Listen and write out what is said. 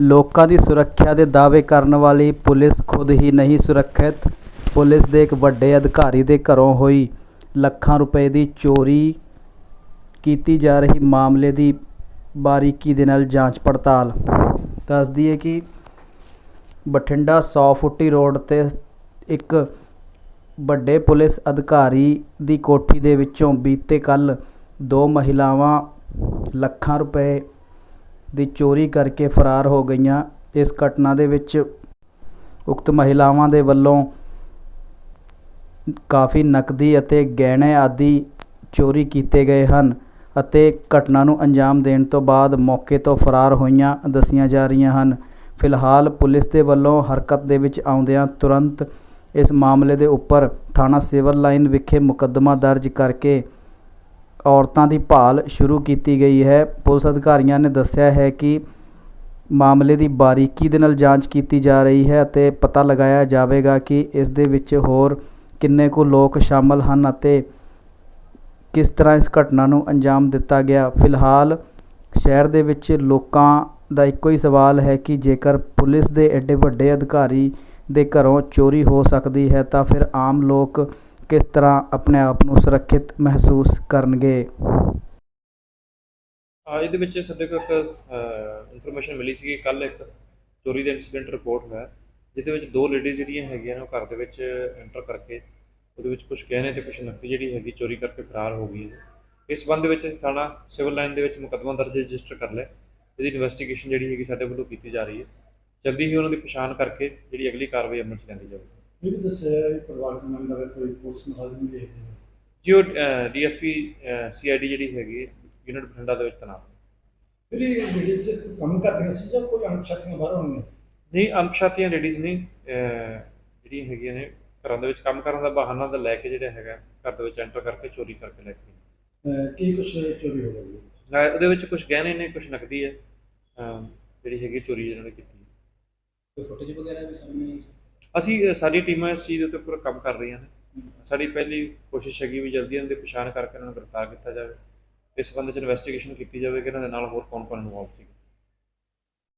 ਲੋਕਾਂ ਦੀ ਸੁਰੱਖਿਆ ਦੇ ਦਾਅਵੇ ਕਰਨ ਵਾਲੀ ਪੁਲਿਸ ਖੁਦ ਹੀ ਨਹੀਂ ਸੁਰੱਖਿਅਤ। ਪੁਲਿਸ ਦੇ ਇੱਕ ਵੱਡੇ ਅਧਿਕਾਰੀ ਦੇ ਘਰੋਂ ਹੋਈ ਲੱਖਾਂ ਰੁਪਏ ਦੀ ਚੋਰੀ ਕੀਤੀ ਜਾ ਰਹੀ ਮਾਮਲੇ ਦੀ ਬਾਰੀਕੀ ਦੇ ਨਾਲ ਜਾਂਚ ਪੜਤਾਲ। ਦੱਸਦੀ ਹੈ ਕਿ ਬਠਿੰਡਾ 100 ਫੁੱਟੀ ਰੋਡ ਤੇ ਇੱਕ ਵੱਡੇ ਪੁਲਿਸ ਅਧਿਕਾਰੀ ਦੀ ਕੋਠੀ ਦੇ ਵਿੱਚੋਂ ਬੀਤੇ ਕੱਲ ਦੋ ਮਹਿਲਾਵਾਂ ਲੱਖਾਂ ਰੁਪਏ ਦੀ ਚੋਰੀ ਕਰਕੇ ਫਰਾਰ ਹੋ ਗਈਆਂ। ਇਸ ਘਟਨਾ ਦੇ ਵਿੱਚ ਉਕਤ ਮਹਿਲਾਵਾਂ ਦੇ ਵੱਲੋਂ ਕਾਫੀ ਨਕਦੀ ਅਤੇ ਗਹਿਣੇ ਆਦਿ ਚੋਰੀ ਕੀਤੇ ਗਏ ਹਨ ਅਤੇ ਘਟਨਾ ਨੂੰ ਅੰਜਾਮ ਦੇਣ ਤੋਂ ਬਾਅਦ ਮੌਕੇ ਤੋਂ ਫਰਾਰ ਹੋਈਆਂ ਦੱਸੀਆਂ ਜਾ ਰਹੀਆਂ ਹਨ। ਫਿਲਹਾਲ ਪੁਲਿਸ ਦੇ ਵੱਲੋਂ ਹਰਕਤ ਦੇ ਵਿੱਚ ਆਉਂਦਿਆਂ ਤੁਰੰਤ ਇਸ ਮਾਮਲੇ ਦੇ ਉੱਪਰ ਥਾਣਾ ਸਿਵਲ ਲਾਈਨ ਵਿਖੇ ਮੁਕੱਦਮਾ ਦਰਜ ਕਰਕੇ ਔਰਤਾਂ ਦੀ ਭਾਲ ਸ਼ੁਰੂ ਕੀਤੀ ਗਈ ਹੈ। ਪੁਲਿਸ ਅਧਿਕਾਰੀਆਂ ਨੇ ਦੱਸਿਆ ਹੈ ਕਿ ਮਾਮਲੇ ਦੀ ਬਾਰੀਕੀ ਦੇ ਨਾਲ ਜਾਂਚ ਕੀਤੀ ਜਾ ਰਹੀ ਹੈ ਅਤੇ ਪਤਾ ਲਗਾਇਆ ਜਾਵੇਗਾ ਕਿ ਇਸ ਦੇ ਵਿੱਚ ਹੋਰ ਕਿੰਨੇ ਕੁ ਲੋਕ ਸ਼ਾਮਲ ਹਨ ਅਤੇ ਕਿਸ ਤਰ੍ਹਾਂ ਇਸ ਘਟਨਾ ਨੂੰ ਅੰਜਾਮ ਦਿੱਤਾ ਗਿਆ। ਫਿਲਹਾਲ ਸ਼ਹਿਰ ਦੇ ਵਿੱਚ ਲੋਕਾਂ ਦਾ ਇੱਕੋ ਹੀ ਸਵਾਲ ਹੈ ਕਿ ਜੇਕਰ ਪੁਲਿਸ ਦੇ ਐਡੇ ਵੱਡੇ ਅਧਿਕਾਰੀ ਦੇ ਘਰੋਂ ਚੋਰੀ ਹੋ ਸਕਦੀ ਹੈ ਤਾਂ ਫਿਰ ਆਮ ਲੋਕ ਕਿਸ ਤਰ੍ਹਾਂ ਆਪਣੇ ਆਪ ਨੂੰ ਸੁਰੱਖਿਅਤ ਮਹਿਸੂਸ ਕਰਨਗੇ? ਆ ਇਹਦੇ ਵਿੱਚ ਸਾਡੇ ਕੋਲ ਇੱਕ ਇਨਫੋਰਮੇਸ਼ਨ ਮਿਲੀ ਸੀ ਕਿ ਕੱਲ ਇੱਕ ਚੋਰੀ ਦਾ ਇਨਸੀਡੈਂਟ ਰਿਪੋਰਟ ਹੋਇਆ ਜਿਹਦੇ ਵਿੱਚ ਦੋ ਲੇਡੀਜ਼ ਜਿਹੜੀਆਂ ਹੈਗੀਆਂ ਨੇ ਉਹ ਘਰ ਦੇ ਵਿੱਚ ਐਂਟਰ ਕਰਕੇ ਉਹਦੇ ਵਿੱਚ ਕੁਝ ਗਹਿਣੇ ਤੇ ਕੁਝ ਨਕਦੀ ਜਿਹੜੀ ਹੈਗੀ ਚੋਰੀ ਕਰਕੇ ਫਰਾਰ ਹੋ ਗਈ ਹੈ। ਇਸ ਸੰਬੰਧ ਵਿੱਚ ਅਸੀਂ ਥਾਣਾ ਸਿਵਲ ਲਾਈਨ ਦੇ ਵਿੱਚ ਮੁਕੱਦਮਾ ਦਰਜ ਰਜਿਸਟਰ ਕਰ ਲਿਆ। ਇਹਦੀ ਇਨਵੈਸਟੀਗੇਸ਼ਨ ਜਿਹੜੀ ਹੈਗੀ ਸਾਡੇ ਵੱਲੋਂ ਕੀਤੀ ਜਾ ਰਹੀ ਹੈ। ਜਲਦੀ ਹੀ ਉਹਨਾਂ ਦੀ ਪਛਾਣ ਕਰਕੇ ਜਿਹੜੀ ਅਗਲੀ ਕਾਰਵਾਈ ਅਮਲ 'ਚ ਲਿਆਂਦੀ ਜਾਵੇਗੀ। ਇਹ ਵੀ ਦੱਸਿਆ ਹੈ ਪਰਿਵਾਰਕ ਮੈਂਬਰ ਹੈ ਕੋਈ ਪੁਲਿਸ ਮੁਲਾਜ਼ਮ ਵੀ ਨੇ। ਜੀ ਡੀਐਸਪੀ ਸੀਆਈਡੀ ਜਿਹੜੀ ਹੈਗੀ ਯੂਨਿਟ ਬਠਿੰਡਾ ਦੇ ਵਿੱਚ ਤੈਨਾਤ ਫਿਰ ਇਹ ਲੇਡੀਜ਼ ਕੰਮ ਕਰਦੀਆਂ ਸੀ ਜਾਂ ਕੋਈ ਅਣਪਛਾਤੀਆਂ ਬਾਹਰੋਂ ਆਉਂਦੀਆਂ ਨਹੀਂ ਅਣਪਛਾਤੀਆਂ ਲੇਡੀਜ਼ ਨਹੀਂ ਜਿਹੜੀਆਂ ਹੈਗੀਆਂ ਨੇ ਘਰਾਂ ਦੇ ਵਿੱਚ ਕੰਮ ਕਰਨ ਦਾ ਬਹਾਨਾ ਤਾਂ ਲੈ ਕੇ ਜਿਹੜਾ ਹੈਗਾ ਘਰ ਦੇ ਵਿੱਚ ਐਂਟਰ ਕਰਕੇ ਚੋਰੀ ਕਰਕੇ ਲੈ ਕੇ ਕੀ ਕੁਛ ਚੋਰੀ ਹੋ ਗਈ ਨਾ ਉਹਦੇ ਵਿੱਚ ਕੁਝ ਗਹਿਣੇ ਨੇ ਕੁਝ ਨਕਦੀ ਹੈ ਜਿਹੜੀ ਹੈਗੀ ਚੋਰੀ ਇਹਨਾਂ ਨੇ ਕੀਤੀ ਹੈ। ਕੋਈ ਫੁਟੇਜ ਵਗੈਰਾ ਵੀ ਸਾਹਮਣੇ ਆਈ? ਅਸੀਂ ਸਾਡੀ ਟੀਮਾਂ ਇਸ ਚੀਜ਼ ਦੇ ਉੱਤੇ ਪੂਰਾ ਕੰਮ ਕਰ ਰਹੀਆਂ ਨੇ। ਸਾਡੀ ਪਹਿਲੀ ਕੋਸ਼ਿਸ਼ ਹੈਗੀ ਵੀ ਜਲਦੀ ਇਹਨਾਂ ਦੀ ਪਛਾਣ ਕਰਕੇ ਇਹਨਾਂ ਨੂੰ ਗ੍ਰਿਫਤਾਰ ਕੀਤਾ ਜਾਵੇ। ਇਸ ਸੰਬੰਧ ਵਿੱਚ ਇਨਵੈਸਟੀਗੇਸ਼ਨ ਕੀਤੀ ਜਾਵੇ ਕਿ ਇਹਨਾਂ ਦੇ ਨਾਲ ਹੋਰ ਕੌਣ ਕੌਣ ਇਨਵੋਲਵ ਸੀ